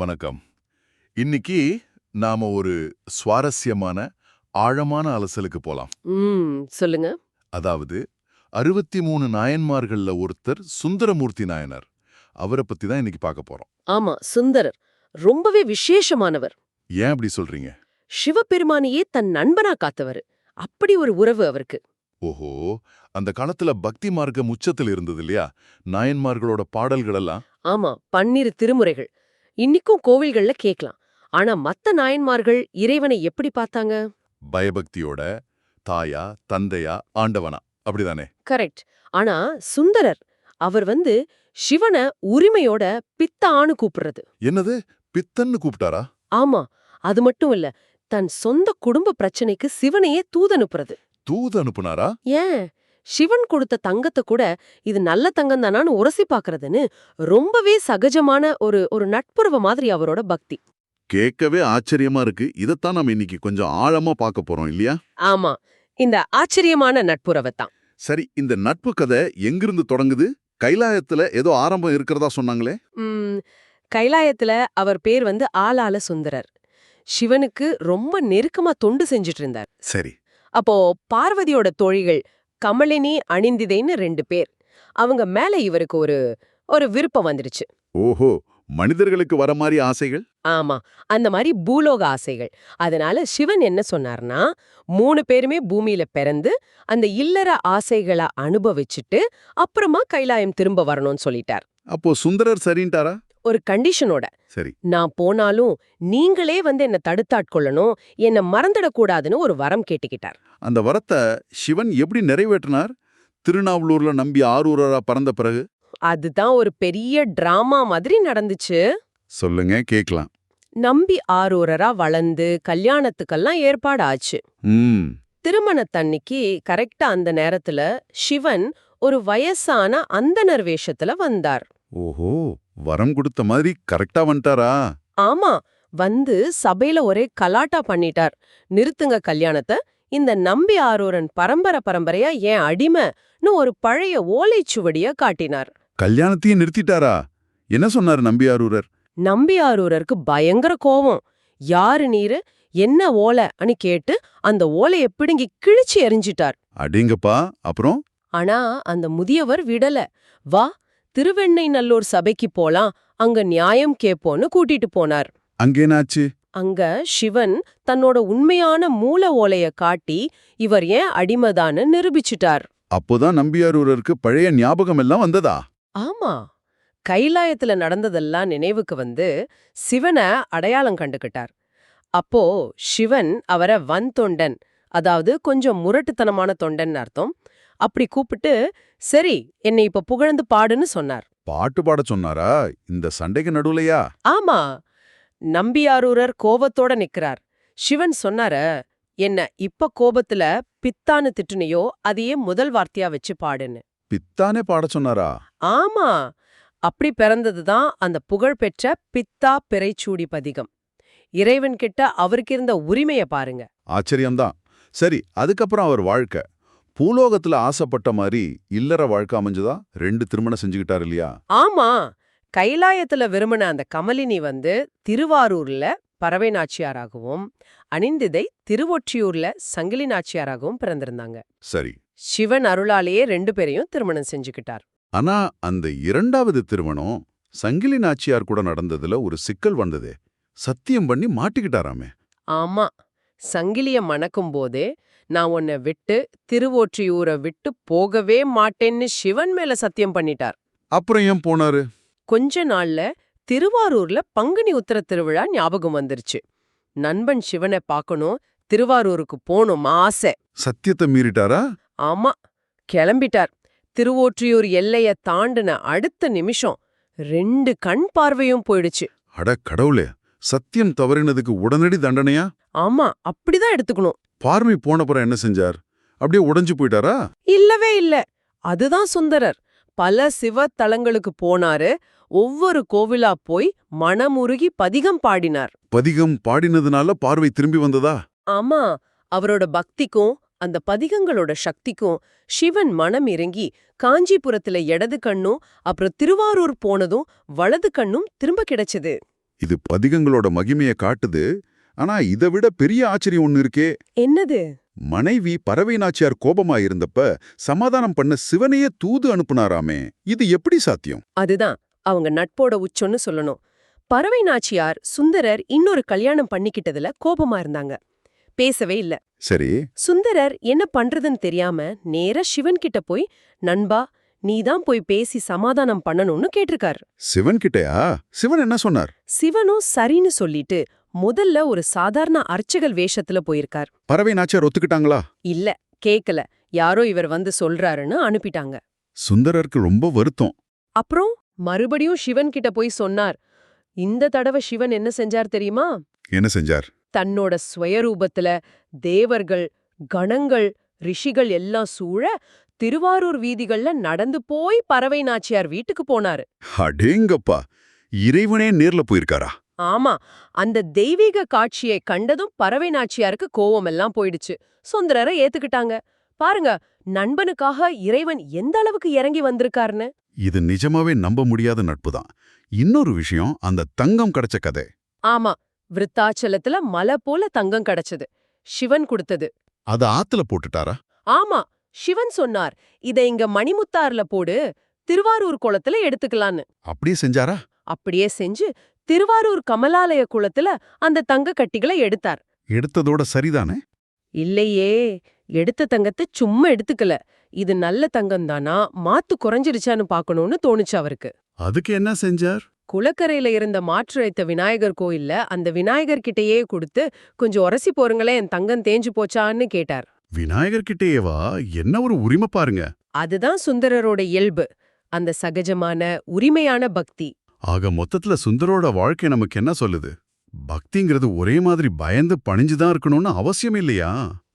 வணக்கம். இன்னைக்கு நாம ஒரு சுவாரஸ்யமான ஆழமான அலசலுக்கு போலாம். சொல்லுங்க. அதாவது அறுபத்தி மூணு நாயன்மார்கள்ல ஒருத்தர் சுந்தரமூர்த்தி நாயனார். அவரை பத்தி தான் இன்னைக்கு பார்க்க போறோம். ஆமா சுந்தரர். ரொம்பவே விசேஷமானவர். ஏன் அப்படி சொல்றீங்க? சிவபெருமானையே தன் நண்பனா காத்தவர். அப்படி ஒரு உறவு அவருக்கு. ஓஹோ அந்த காலத்துல பக்தி மார்க்கம் உச்சத்தில் இருந்தது இல்லையா? நாயன்மார்களோட பாடல்கள் எல்லாம் ஆமா பன்னிரு திருமுறைகள். இன்னிக்கும் கோவில்கள்ல கேட்கலாம் ஆனா மத்த நாயன்மார்கள் இறைவனை எப்படி பார்த்தாங்க? பயபக்தியோட தாயா தந்தையா ஆண்டவனா? அப்படிதானே? கரெக்ட். ஆனா சுந்தரர் அவர் வந்து சிவனை உரிமையோட பித்தான்னு கூப்பிடுறது. என்னது? பித்தன்னு கூப்பிட்டாரா? ஆமா. அது மட்டும் இல்ல தன் சொந்த குடும்ப பிரச்சனைக்கு சிவனையே தூதனுப்புறது தூது அனுப்புனாரா? ஏன்? சிவன் கொடுத்த தங்கத்தை கூட இது நல்ல தங்கம் தானான்னு உரசி பாக்குறதுன்னு ரொம்பவே சகஜமான ஒரு ஒரு நட்புறவு மாதிரி அவரோட பக்தி. கேட்கவே ஆச்சரியமா இருக்கு. இதைத்தான் நம்ம இன்னைக்கு கொஞ்சம் ஆழமா பார்க்க போறோம் இல்லையா? ஆமா. இந்த ஆச்சரியமான நட்புறவை தான். சரி இந்த நட்பு கதை எங்கிருந்து தொடங்குது? கைலாயத்துல ஏதோ ஆரம்பம் இருக்கிறதா சொன்னாங்களே? கைலாயத்துல அவர் பேர் வந்து ஆளால சுந்தரர். சிவனுக்கு ரொம்ப நெருக்கமா தொண்டு செஞ்சுட்டு இருந்தார். சரி. அப்போ பார்வதியோட தோழிகள் கமலினி அணிந்திதைன்னு ரெண்டு பேர். அவங்க மேல இவருக்கு ஒரு ஒரு விருப்பம் வந்துருச்சு. ஓஹோ மனிதர்களுக்கு வர மாதிரி ஆசைகள்? ஆமா அந்த மாதிரி பூலோக ஆசைகள். அதனால சிவன் என்ன சொன்னார்னா மூணு பேருமே பூமியில பிறந்து அந்த இல்லற ஆசைகளை அனுபவிச்சுட்டு அப்புறமா கைலாயம் திரும்ப வரணும்னு சொல்லிட்டார். அப்போ சுந்தரர் சரின்ட்டாரா? ஒரு கண்டிஷனோட. சரி. நான் போனாலும் நீங்களே வந்து என்ன தடுத்தாட்கொள்ளணும் என்ன மறந்துடக்கூடாதுன்னு ஒரு வரம் கேட்டுக்கிட்டார். அந்த வரத்தை சிவன் எப்படி நிறைவேற்றினார்? திருநாவலூர்ல நம்பி ஆரூரரா பறந்த பிறகு? அதுதான் ஒரு பெரிய டிராமா மாதிரி நடந்துச்சு. சொல்லுங்க கேக்கலாம் நம்பி ஆரூரரா வளர்ந்து கல்யாணத்துக்கெல்லாம் ஏற்பாடு ஆச்சு ம் திருமணத்தன்னைக்கு கரெக்டா அந்த நேரத்துல சிவன் ஒரு வயசான அந்தனர் வேஷத்துல வந்தார். ஓஹோ வரம் கொடுத்த மாதிரி கரெக்டா வந்துட்டாரா? ஆமா வந்து சபையில ஒரே கலாட்டா பண்ணிட்டார். நிறுத்துங்க கல்யாணத்தை இந்த நம்பி ஆரூரன் பரம்பரை பரம்பரையா ஏன் அடிமைன்னு ஒரு பழைய ஓலைச்சுவடிய காட்டினார். கல்யாணத்தையும் நிறுத்திட்டாரா? என்ன சொன்னார் நம்பியாரூரர் நம்பி ஆரூரருக்கு பயங்கர கோவம். யாரு நீரு? என்ன ஓலை? அனு கேட்டு அந்த ஓலைய பிடுங்கி கிழிச்சு எறிஞ்சிட்டார். அடிங்கப்பா அப்புறம்? ஆனா அந்த முதியவர் விடல. வா திருவெண்ணை நல்லூர் சபைக்கு போலாம் அங்க நியாயம் கேப்போன்னு கூட்டிட்டு போனார். அங்கேனாச்சு? அங்க சிவன் தன்னோட உண்மையான மூல ஓலைய காட்டி இவர் ஏன் அடிமைதான்னு நிரூபிச்சிட்டார். அப்போதான் நம்பியாரூரருக்கு பழைய ஞாபகம் எல்லாம் வந்ததா? ஆமா. கைலாயத்துல நடந்ததெல்லாம் நினைவுக்கு வந்து சிவனை அடையாளம் கண்டுக்கிட்டார் அப்போ சிவன் அவரை வன் தொண்டன் அதாவது கொஞ்சம் முரட்டுத்தனமான தொண்டன் அர்த்தம் அப்படி கூப்பிட்டு சரி என்னை இப்ப புகழ்ந்து பாடுன்னு சொன்னார். பாட்டு பாட சொன்னாரா? இந்த சண்டைக்கு நடுவுலையா? ஆமா. நம்பியாரூரர் கோபத்தோட நிக்கிறார். சிவன் சொன்னார என்ன இப்ப கோபத்துல பித்தான்னு திட்டுனியோ அதையே முதல் வார்த்தையா வச்சு பாடுன்னு. பித்தானே பாட சொன்னாரா? ஆமா. அப்படி பிறந்ததுதான் அந்த புகழ்பெற்ற பித்தா பிறைச்சூடி பதிகம். இறைவன் கிட்ட அவருக்கு இருந்த உரிமைய பாருங்க. ஆச்சரியம்தான். சரி அதுக்கப்புறம் அவர் வாழ்க்கை. பூலோகத்துல ஆசைப்பட்ட மாதிரி இல்லற வாழ்க்கை அமைஞ்சதா? ரெண்டு திருமணம் செஞ்சுக்கிட்டார் இல்லையா? ஆமா. கைலாயத்துல விரும்பின அந்த கமலினி வந்து திருவாரூர்ல பறவை நாச்சியாராகவும் அணிந்திதை திருவொற்றியூர்ல சங்கிலி நாச்சியாராகவும் பிறந்திருந்தாங்க. சரி. சிவன் அருளாலேயே ரெண்டு பேரையும் திருமணம் செஞ்சுக்கிட்டார். ஆனா அந்த இரண்டாவது திருமணம் சங்கிலி நாச்சியார் கூட நடந்ததுல ஒரு சிக்கல் வந்ததே. சத்தியம் பண்ணி மாட்டிக்கிட்டாராமே. ஆமா. சங்கிலிய மணக்கும் போதே நான் உன்னை விட்டு திருவொற்றியூரை விட்டு போகவே மாட்டேன்னு சிவன் மேல சத்தியம் பண்ணிட்டார். அப்புறம் ஏன் போனாரு? கொஞ்ச நாள்ல திருவாரூர்ல பங்குனி உத்தர திருவிழா ஞாபகம் வந்துருச்சு. நண்பன் சிவனை பார்க்கணும் திருவாரூருக்கு போகணும் ஆசை. சத்தியத்தை மீறிட்டாரா? ஆமா கிளம்பிட்டார். திருவொற்றியூர் எல்லைய தாண்டின அடுத்த நிமிஷம் ரெண்டு கண் பார்வையும் போயிடுச்சு. அட கடவுளே சத்தியம் தவறினதுக்கு உடனடி தண்டனையா? ஆமா அப்படிதான் எடுத்துக்கணும். பார்வை போனப்புறம் என்ன செஞ்சார்? அப்படியே உடைஞ்சு போயிட்டாரா? இல்லவே இல்ல. அதுதான் சுந்தரர். பல சிவ தலங்களுக்கு போனாரு. ஒவ்வொரு கோவிலா போய் மனமுருகி பதிகம் பாடினார். பதிகம் பாடினதுனால பார்வை திரும்பி வந்ததா? ஆமா அவரோட பக்திக்கும் அந்த பதிகங்களோட சக்திக்கும் சிவன் மனம் இறங்கி காஞ்சிபுரத்துல இடது கண்ணும் அப்புறம் திருவாரூர் போனதும் வலது கண்ணும் திரும்ப கிடைச்சது. இது பதிகங்களோட மகிமைய காட்டுது. ஆனா இதை விட பெரிய ஆச்சரியம் ஒண்ணு இருக்கே. என்னது? மனைவி பறவை நாச்சியார் கோபமா இருந்தப்ப சமாதானம் பண்ண சிவனையே தூது அனுப்புனாராமே. இது எப்படி சாத்தியம்? அதுதான் அவங்க நட்போட உச்சம்னு சொல்லணும். பறவை நாச்சியார் சுந்தரர் இன்னொரு கல்யாணம் பண்ணிக்கிட்டதுல கோபமா இருந்தாங்க. பேசவே இல்ல. சரி. சுந்தரர் என்ன பண்றதுன்னு தெரியாம நேரா சிவன் கிட்ட போய் நண்பா நீதான் போய் பேசி சமாதானம் பண்ணணும்னு கேட்டிருக்காரு. சிவன் கிட்டயா? சிவன் என்ன சொன்னார்? சிவனும் சரின்னு சொல்லிட்டு முதல்ல ஒரு சாதாரண அர்ச்சகல் வேஷத்துல போயிருக்கார். பறவை நாச்சியார் ஒத்துக்கிட்டாங்களா? இல்ல கேக்கல. யாரோ இவர் வந்து சொல்றாருன்னு அனுப்பிட்டாங்க. சுந்தரருக்கு ரொம்ப வருத்தம். அப்புறம்? மறுபடியும் சிவன் கிட்ட போய் சொன்னார் இந்த தடவை சிவன் என்ன செஞ்சார் தெரியுமா? என்ன செஞ்சார்? தன்னோட ஸ்வயரூபத்துல தேவர்கள் கணங்கள் ரிஷிகள் எல்லாம் சூழ திருவாரூர் வீதிகள்ல நடந்து போய் பறவை நாச்சியார் வீட்டுக்கு போனாரு. அடேங்கப்பா! இறைவனே நேர்ல போயிருக்காரா? ஆமா அந்த தெய்வீக காட்சியை கண்டதும் பறவை நாச்சியாருக்கு கோவமெல்லாம் போயிடுச்சு. சுந்தரரை ஏத்துக்கிட்டாங்க. பாருங்க நண்பனுக்காக இறைவன் எந்த அளவுக்கு இறங்கி வந்திருக்காருன்னு. இது நிஜமாவே நம்ப முடியாத நட்புதான். இன்னொரு விஷயம் அந்த தங்கம் கிடைச்ச கதை. ஆமா விருத்தாச்சலத்துல மலை போல தங்கம் கிடைச்சது. சிவன் கொடுத்தது. அத ஆத்துல போட்டுட்டாரா? ஆமா சிவன் சொன்னார் இத இங்க மணிமுத்தார்ல போடு திருவாரூர் குளத்துல எடுத்துக்கலான்னு. அப்படியே செஞ்சாரா? அப்படியே செஞ்சு திருவாரூர் கமலாலய குளத்துல அந்த தங்க கட்டிகளை எடுத்தார். எடுத்ததோட சரிதானே? இல்லையே எடுத்த தங்கத்தை சும்மா எடுத்துக்கல. இது நல்ல தங்கம் தானா? மாத்து குறைஞ்சிருச்சான்னு பார்க்கணும்னு தோணுச்சு அவருக்கு. அதுக்கு என்ன செஞ்சார்? குளக்கரையில இருந்த மாற்று வைத்த விநாயகர் கோயில்ல அந்த விநாயகர் கிட்டயே கொடுத்து கொஞ்சம் உரசி போறங்களேன் என் தங்கம் தேஞ்சு போச்சான்னு கேட்டார். விநாயகர் கிட்டேயேவா? என்ன ஒரு உரிமை பாருங்க. அதுதான் சுந்தரரோட இயல்பு. அந்த சகஜமான உரிமையான பக்தி. ஆக மொத்தத்துல சுந்தரோட வாழ்க்கை நமக்கு என்ன சொல்லுது? பக்திங்கிறது ஒரே மாதிரி பயந்து பணிஞ்சுதான் இருக்கணும்னு அவசியம் இல்லையா?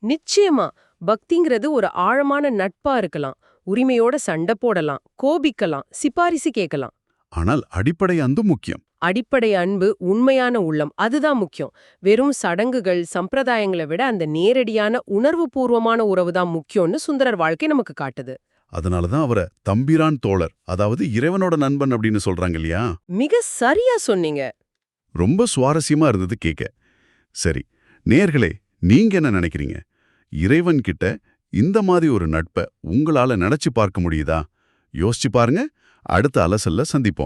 நிச்சயமா. பக்திங்கிறது ஒரு ஆழமான நட்பா இருக்கலாம். உரிமையோட சண்டை போடலாம். கோபிக்கலாம். சிபாரிசு கேட்கலாம் ஆனால் அடிப்படை அந்து முக்கியம். அடிப்படை அன்பு உண்மையான உள்ளம். அதுதான் முக்கியம். வெறும் சடங்குகள் சம்பிரதாயங்களை விட அந்த நேரடியான உணர்வுபூர்வமான உறவு தான் முக்கியம்னு சுந்தரர் வாழ்க்கை நமக்கு காட்டுது. அதனாலதான் அவரை தம்பிரான் தோழர் அதாவது இறைவனோட நண்பன் அப்படின்னு சொல்றாங்க இல்லையா? மிக சரியா சொன்னீங்க. ரொம்ப சுவாரஸ்யமா இருந்தது கேட்க. சரி நேர்களே நீங்க என்ன நினைக்கிறீங்க? இறைவன் கிட்ட இந்த மாதிரி ஒரு நட்பை உங்களால நினைச்சு பார்க்க முடியுதா? யோசிச்சு பாருங்க. அடுத்த அலசல்ல சந்திப்போம்.